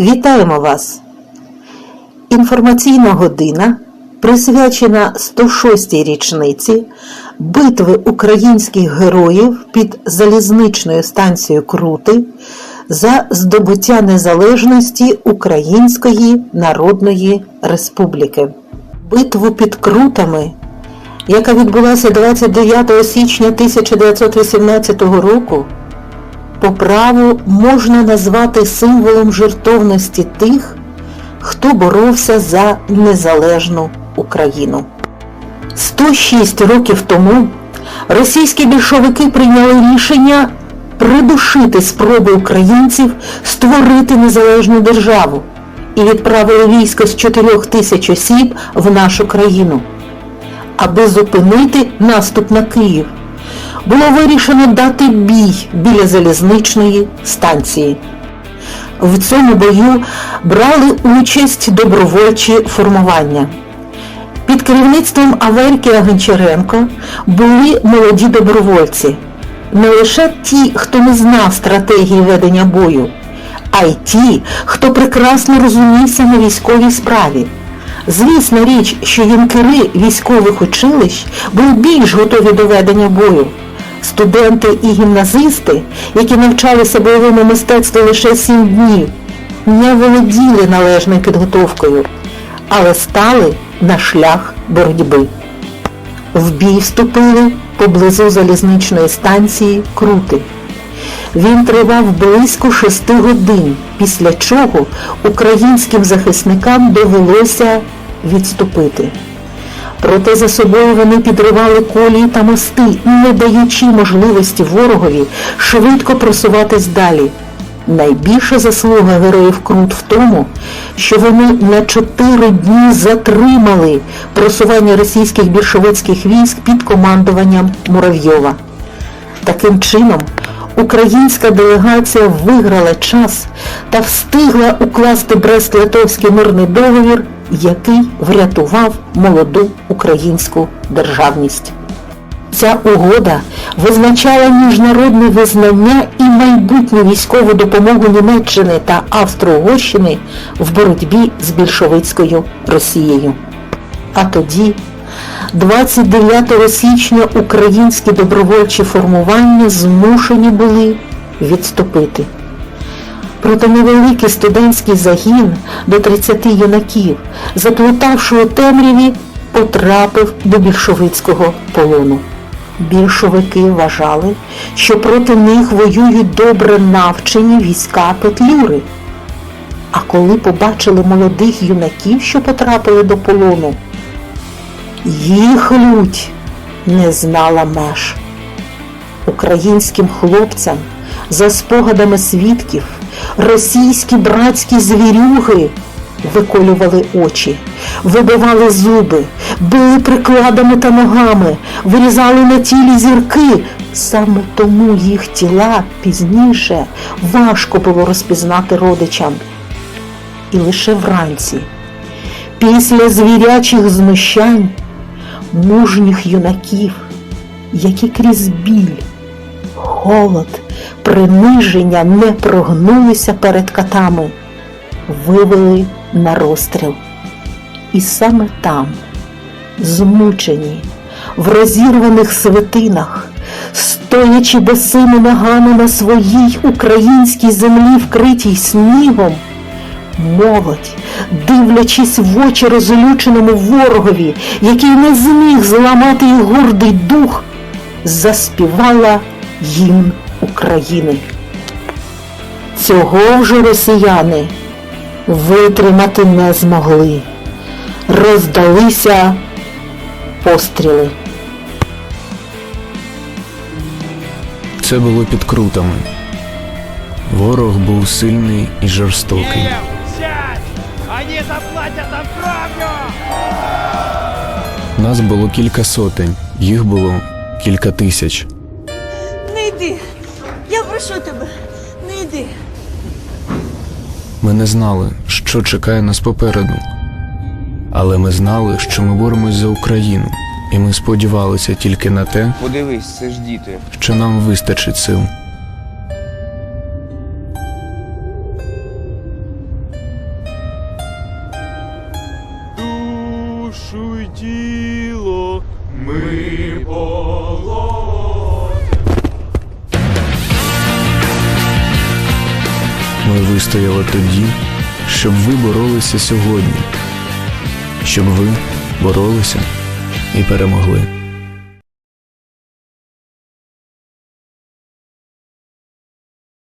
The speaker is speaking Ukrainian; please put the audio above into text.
Вітаємо вас! Інформаційна година присвячена 106-й річниці битви українських героїв під залізничною станцією Крути за здобуття незалежності Української Народної Республіки. Битву під Крутами, яка відбулася 29 січня 1918 року, по праву можна назвати символом жертовності тих, хто боровся за незалежну Україну. 106 років тому російські більшовики прийняли рішення придушити спроби українців створити незалежну державу і відправили військо з 4 тисяч осіб в нашу країну, аби зупинити наступ на Київ було вирішено дати бій біля залізничної станції. В цьому бою брали участь добровольчі формування. Під керівництвом Аверки Гончаренко були молоді добровольці, не лише ті, хто не знав стратегії ведення бою, а й ті, хто прекрасно розумівся на військовій справі. Звісна річ, що юнкери військових училищ були більш готові до ведення бою. Студенти і гімназисти, які навчалися бойовому мистецтву лише сім днів, не володіли належною підготовкою, але стали на шлях боротьби. В бій вступили поблизу залізничної станції Крути. Він тривав близько шести годин, після чого українським захисникам довелося відступити. Проте за собою вони підривали колії та мости, не даючи можливості ворогові швидко просуватись далі. Найбільша заслуга героїв Крут в тому, що вони на чотири дні затримали просування російських більшовицьких військ під командуванням Муравйова. Таким чином, українська делегація виграла час та встигла укласти Брест-Литовський мирний договір, який врятував молоду українську державність. Ця угода визначала міжнародне визнання і майбутню військову допомогу Німеччини та Австро-Угорщини в боротьбі з більшовицькою Росією. А тоді, 29 січня, українські добровольчі формування змушені були відступити. Проте невеликий студентський загін до 30 юнаків, заплутавши у темряві, потрапив до більшовицького полону. Більшовики вважали, що проти них воюють добре навчені війська Петлюри. А коли побачили молодих юнаків, що потрапили до полону, їх лють не знала меж. Українським хлопцям, за спогадами свідків, російські братські звірюги виколювали очі, вибивали зуби, били прикладами та ногами, вирізали на тілі зірки. Саме тому їх тіла пізніше важко було розпізнати родичам. І лише вранці, після звірячих знущань, мужніх юнаків, які крізь біль, холод, приниження не прогнулися перед катами, вивели на розстріл. І саме там, змучені, в розірваних свитинах, стоячи босими ногами на своїй українській землі, вкритій снігом, молодь, дивлячись в очі розлюченому ворогові, який не зміг зламати їх гордий дух, заспівала гімн України. Цього вже росіяни витримати не змогли. Роздалися постріли. Це було під крутами. Ворог був сильний і жорстокий. Нам! Нас було кілька сотень, їх було кілька тисяч йди. Я прошу тебе, не йди. Ми не знали, що чекає нас попереду. Але ми знали, що ми боремось за Україну, і ми сподівалися тільки на те, Подивись, це ж діти. що нам вистачить сил. Душу й тіло ми по. Вистояли тоді, щоб ви боролися сьогодні, щоб ви боролися і перемогли.